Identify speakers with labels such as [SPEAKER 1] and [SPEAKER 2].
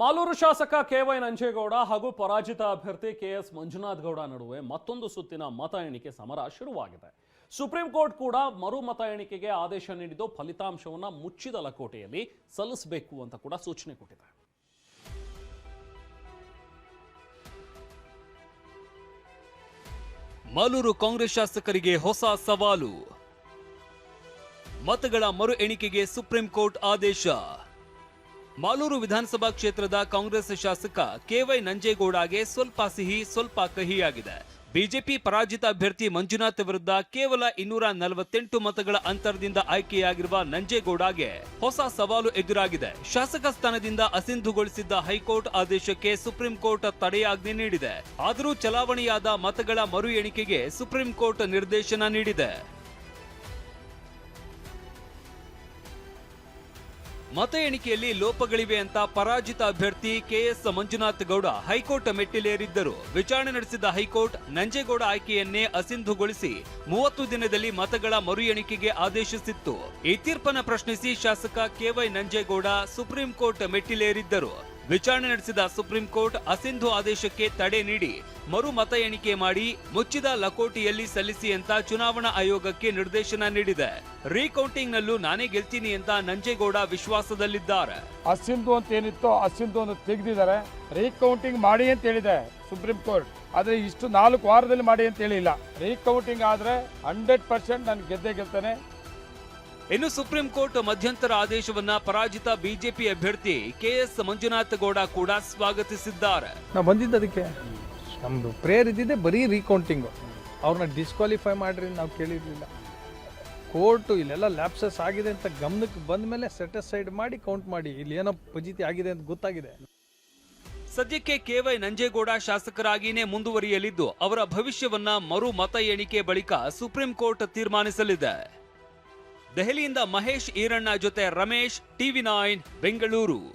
[SPEAKER 1] ಮಾಲೂರು ಶಾಸಕ K Y Nanjegowda ಹಾಗೂ ಪರಾಜಿತ ಅಭ್ಯರ್ಥಿ ಕೆಎಸ್ ಮಂಜುನಾಥ್ ಗೌಡ ನಡುವೆ ಮತ್ತೊಂದು ಸುತ್ತಿನ ಮತ ಎಣಿಕೆ ಸಮರ ಶುರುವಾಗಿದೆ. ಸುಪ್ರೀಂ ಕೋರ್ಟ್ ಕೂಡ ಮರು ಮತ ಎಣಿಕೆಗೆ ಆದೇಶ ನೀಡಿದ್ದು ಫಲಿತಾಂಶವನ್ನು ಮುಚ್ಚಿದ ಲಕೋಟೆಯಲ್ಲಿ ಸಲ್ಲಿಸಬೇಕು ಅಂತ ಕೂಡ ಸೂಚನೆ ಕೊಟ್ಟಿದೆ.
[SPEAKER 2] ಮಾಲೂರು ಕಾಂಗ್ರೆಸ್ ಶಾಸಕರಿಗೆ ಹೊಸ ಸವಾಲು. ಮತಗಳ ಮರು ಎಣಿಕೆಗೆ ಸುಪ್ರೀಂ ಕೋರ್ಟ್ ಆದೇಶ. ಮಾಲೂರು ವಿಧಾನಸಭಾ ಕ್ಷೇತ್ರದ ಕಾಂಗ್ರೆಸ್ ಶಾಸಕ ಕೆವೈ ನಂಜೇಗೌಡಗೆ ಸ್ವಲ್ಪ ಸಿಹಿ, ಸ್ವಲ್ಪ ಕಹಿಯಾಗಿದೆ ಬಿಜೆಪಿ ಪರಾಜಿತ ಅಭ್ಯರ್ಥಿ ಮಂಜುನಾಥ್ ವಿರುದ್ಧ ಕೇವಲ ಇನ್ನೂರ ನಲವತ್ತೆಂಟು ಮತಗಳ ಅಂತರದಿಂದ ಆಯ್ಕೆಯಾಗಿರುವ ನಂಜೇಗೌಡಗೆ ಹೊಸ ಸವಾಲು ಎದುರಾಗಿದೆ. ಶಾಸಕ ಸ್ಥಾನದಿಂದ ಅಸಿಂಧುಗೊಳಿಸಿದ್ದ ಹೈಕೋರ್ಟ್ ಆದೇಶಕ್ಕೆ ಸುಪ್ರೀಂ ಕೋರ್ಟ್ ತಡೆಯಾಜ್ಞೆ ನೀಡಿದೆ. ಆದರೂ ಚಲಾವಣೆಯಾದ ಮತಗಳ ಮರು ಎಣಿಕೆಗೆ ಸುಪ್ರೀಂ ಕೋರ್ಟ್ ನಿರ್ದೇಶನ ನೀಡಿದೆ. ಮತ ಎಣಿಕೆಯಲ್ಲಿ ಲೋಪಗಳಿವೆ ಅಂತ ಪರಾಜಿತ ಅಭ್ಯರ್ಥಿ K S Manjunath Gowda high court ಮೆಟ್ಟಿಲೇರಿದ್ದರು. ವಿಚಾರಣೆ ನಡೆಸಿದ ಹೈಕೋರ್ಟ್ ನಂಜೇಗೌಡ ಆಯ್ಕೆಯನ್ನೇ ಅಸಿಂಧುಗೊಳಿಸಿ ಮೂವತ್ತು ದಿನದಲ್ಲಿ ಮತಗಳ ಮರು ಎಣಿಕೆಗೆ ಆದೇಶಿಸಿತ್ತು. ಈ ತೀರ್ಪನ್ನು ಪ್ರಶ್ನಿಸಿ ಶಾಸಕ K Y Nanjegowda supreme court ಮೆಟ್ಟಿಲೇರಿದ್ದರು. ವಿಚಾರಣೆ ನಡೆಸಿದ ಸುಪ್ರೀಂ ಕೋರ್ಟ್ ಅಸಿಂಧು ಆದೇಶಕ್ಕೆ ತಡೆ ನೀಡಿ ಮರು ಮತ ಎಣಿಕೆ ಮಾಡಿ ಮುಚ್ಚಿದ ಲಕೋಟಿಯಲ್ಲಿ ಸಲ್ಲಿಸಿ ಅಂತ ಚುನಾವಣಾ ಆಯೋಗಕ್ಕೆ ನಿರ್ದೇಶನ ನೀಡಿದೆ. ರೀಕೌಂಟಿಂಗ್ ನಲ್ಲೂ ನಾನೇ ಗೆಲ್ತೀನಿ ಅಂತ ನಂಜೇಗೌಡ ವಿಶ್ವಾಸದಲ್ಲಿದ್ದಾರೆ.
[SPEAKER 3] ಅಸಿಂಧು ಅಂತ ಏನಿತ್ತು ಅಸಿಂಧು ಅಂತ ತೆಗೆದಿದ್ದಾರೆ. ರೀಕೌಂಟಿಂಗ್ ಮಾಡಿ ಅಂತ ಹೇಳಿದೆ ಸುಪ್ರೀಂ ಕೋರ್ಟ್. ಆದರೆ ಇಷ್ಟು ನಾಲ್ಕು ವಾರದಲ್ಲಿ ಮಾಡಿ ಅಂತ ಹೇಳಿಲ್ಲ. ರೀಕೌಂಟಿಂಗ್ ಆದರೆ ಹಂಡ್ರೆಡ್ ಪರ್ಸೆಂಟ್ ನಾನು ಗೆದ್ದೇ ಗೆಲ್ತೇನೆ.
[SPEAKER 2] ಇನ್ನು ಸುಪ್ರೀಂ ಕೋರ್ಟ್ ಮಧ್ಯಂತರ ಆದೇಶವನ್ನ ಪರಾಜಿತ ಬಿಜೆಪಿ ಅಭ್ಯರ್ಥಿ ಕೆಎಸ್ ಮಂಜುನಾಥ್ ಗೌಡ ಕೂಡ ಸ್ವಾಗತಿಸಿದ್ದಾರೆ.
[SPEAKER 4] ನಾವು ಬಂದಿದ್ದ ಅದಕ್ಕೆ. ನಮ್ಮದು ಪ್ರೇಯರ್ ಇದ್ದಿದ್ದೆ ಬರೀ ರೀಕೌಂಟಿಂಗು ಅವ್ರನ್ನ ಡಿಸ್ಕ್ವಾಲಿಫೈ ಮಾಡ್ರಿ ನಾವು ಕೇಳಿರಲಿಲ್ಲ. ಕೋರ್ಟು ಇಲ್ಲೆಲ್ಲ ಲ್ಯಾಪ್ಸಸ್ ಆಗಿದೆ ಅಂತ ಗಮನಕ್ಕೆ ಬಂದ ಮೇಲೆ ಸೆಟಿಸ್ಫೈಡ್ ಮಾಡಿ ಕೌಂಟ್ ಮಾಡಿ. ಇಲ್ಲಿ ಏನೋ ಪಜಿತಿ ಆಗಿದೆ ಅಂತ ಗೊತ್ತಾಗಿದೆ.
[SPEAKER 2] ಸದ್ಯಕ್ಕೆ ಕೆವೈ ನಂಜೇಗೌಡ ಶಾಸಕರಾಗಿಯೇ ಮುಂದುವರಿಯಲಿದ್ದು ಅವರ ಭವಿಷ್ಯವನ್ನ ಮರು ಮತ ಎಣಿಕೆ ಬಳಿಕ ಸುಪ್ರೀಂ ಕೋರ್ಟ್ ತೀರ್ಮಾನಿಸಲಿದೆ. ದೆಹಲಿಯಿಂದ ಮಹೇಶ್ ಈರಣ್ಣ ಜೊತೆ ರಮೇಶ್ ಟಿವಿ ನೈನ್ ಬೆಂಗಳೂರು.